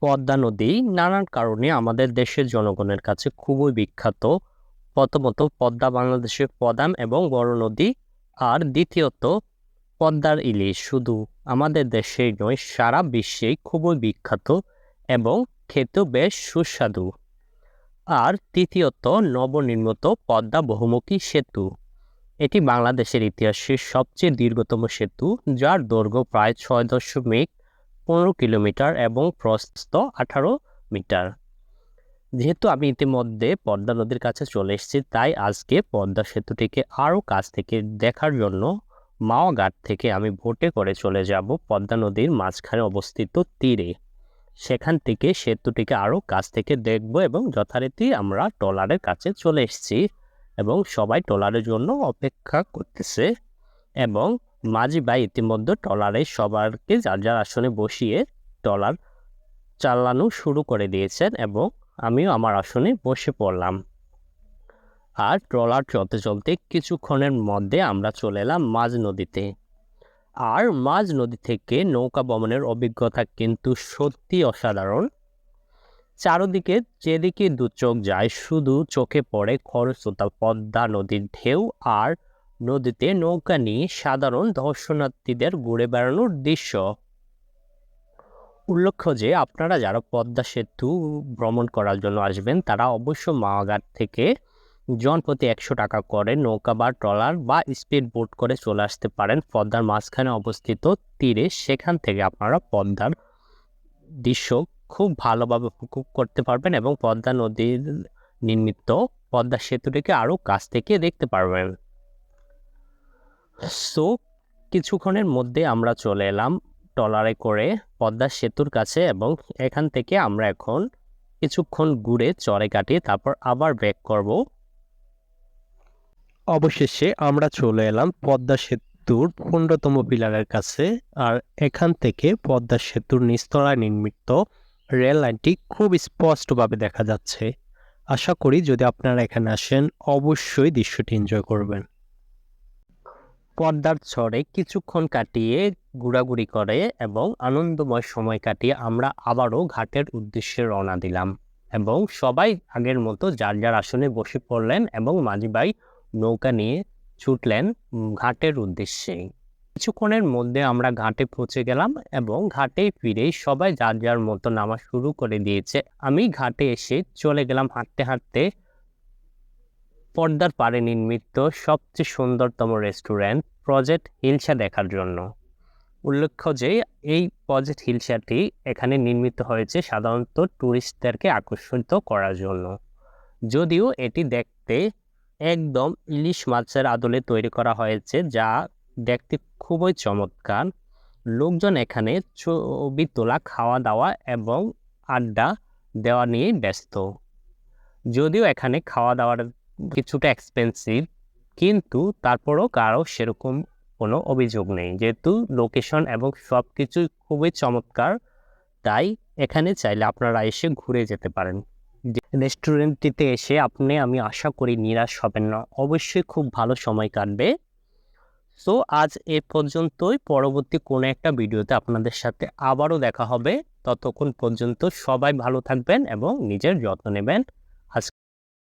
পদ্মা নদী নানান কারণে আমাদের দেশের জনগণের কাছে খুবই বিখ্যাত। প্রথমত পদ্মা বাংলাদেশের প্রধান এবং বড় নদী আর দ্বিতীয়ত পদ্মার ইলিশ। শুধু আমাদের দেশেই নয়, সারা বিশ্বেই খুবই বিখ্যাত এবং খেতেও বেশ সুস্বাদু। আর তৃতীয়ত নবনির্মিত পদ্মা বহুমুখী সেতু। এটি বাংলাদেশের ইতিহাসের সবচেয়ে দীর্ঘতম সেতু, যার দৈর্ঘ্য প্রায় ছয় দশমিক পনেরো কিলোমিটার এবং প্রস্থ আঠারো মিটার। যেহেতু আমি ইতিমধ্যে পদ্মা নদীর কাছে চলে এসেছি, তাই আজকে পদ্মা সেতুটিকে আরও কাছ থেকে দেখার জন্য মাওয়া থেকে আমি ভোটে করে চলে যাব পদ্মা নদীর মাঝখানে অবস্থিত তীরে। সেখান থেকে সেতুটিকে আরও কাছ থেকে দেখব এবং যথারীতি আমরা ট্রলারের কাছে চলে এসেছি এবং সবাই ট্রলারের জন্য অপেক্ষা করতেছে এবং মাঝি ভাই ইতিমধ্যে ট্রলারে সবারকে যার যার আসনে বসিয়ে ট্রলার চালানো শুরু করে দিয়েছেন এবং আমিও আমার আসনে বসে পড়লাম। আর ট্রলার চলতে চলতে কিছুক্ষণের মধ্যে আমরা চলে এলাম মাঝ নদীতে। আর মাঝ নদী থেকে নৌকা ভ্রমণের অভিজ্ঞতা কিন্তু সত্যি অসাধারণ। চারদিকে যেদিকে দু চোখ যায়, শুধু চোখে পড়ে খরস্রোতা, পদ্মা নদীর ঢেউ আর নদীতে নৌকা নিয়ে সাধারণ দর্শনার্থীদের ঘুরে বেড়ানোর দৃশ্য উল্লেখ্য যে, আপনারা যারা পদ্মা সেতু ভ্রমণ করার জন্য আসবেন, তারা অবশ্য মাওয়াঘাট থেকে জনপ্রতি একশো টাকা করে নৌকা বা ট্রলার বা স্পিড বোট করে চলে আসতে পারেন। পদ্মার মাঝখানে অবস্থিত তীরে সেখান থেকে আপনারা পদ্মার দৃশ্য খুব ভালোভাবে উপভোগ করতে পারবেন এবং পদ্মা নদীর নির্মিত পদ্মা সেতুটিকে আরও কাছ থেকে দেখতে পারবেন। সো কিছুক্ষণের মধ্যে আমরা চলে এলাম ট্রলারে করে পদ্মা সেতুর কাছে এবং এখান থেকে আমরা এখন কিছুক্ষণ ঘুরে চরে কাটিয়ে তারপর আবার ব্যাক করব। অবশেষে আমরা চলে এলাম পদ্মা সেতুর পনেরোতম পিলারের কাছে আর এখান থেকে পদ্মা সেতুর নিস্তলায় নির্মিত রেল লাইনটি খুব স্পষ্টভাবে দেখা যাচ্ছে। আশা করি যদি আপনারা এখানে আসেন, অবশ্যই দৃশ্যটি এনজয় করবেন। পর্দার ছড়ে কিছুক্ষণ কাটিয়ে ঘোরাঘুরি করে এবং আনন্দময় সময় কাটিয়ে আমরা আবারও ঘাটের উদ্দেশ্যে রওনা দিলাম। এবং সবাই আগের মতো যার যার আসনে বসে পড়লেন এবং মাঝি ভাই নৌকা নিয়ে ছুটলেন ঘাটের উদ্দেশ্যে। কিছুক্ষণের মধ্যে আমরা ঘাটে পৌঁছে গেলাম এবং ঘাটে ফিরে সবাই যার যার মতো নামা শুরু করে দিয়েছে। আমি ঘাটে এসে চলে গেলাম হাঁটতে হাঁটতে পর্দার পাড়ে নির্মিত সবচেয়ে সুন্দরতম রেস্টুরেন্ট প্রজেক্ট হিলসা দেখার জন্য। উল্লেখ্য যে, এই প্রজেক্ট হিলসাটি এখানে নির্মিত হয়েছে সাধারণত ট্যুরিস্টদেরকে আকর্ষিত করার জন্য। যদিও এটি দেখতে একদম ইলিশ মাছের আদলে তৈরি করা হয়েছে, যা দেখতে খুবই চমৎকার। লোকজন এখানে ছবি তোলা খাওয়া দাওয়া এবং আড্ডা দেওয়া নিয়ে ব্যস্ত। যদিও এখানে খাওয়া দাওয়ার কিছুটা এক্সপেন্সিভ কিন্তু তারপরও কারও সেরকম কোনো অভিযোগ নেই। যেহেতু লোকেশন এবং সব কিছুই খুবই চমৎকার, তাই এখানে চাইলে আপনারা এসে ঘুরে যেতে পারেন। রেস্টুরেন্টটিতে এসে আপনি, আমি আশা করি নিরাশ হবেন না। অবশ্যই খুব ভালো সময় কাটবে। সো আজ এ পর্যন্তই। পরবর্তী কোনো একটা ভিডিওতে আপনাদের সাথে আবারও দেখা হবে। ততক্ষণ পর্যন্ত সবাই ভালো থাকবেন এবং নিজের যত্ন নেবেন। আজ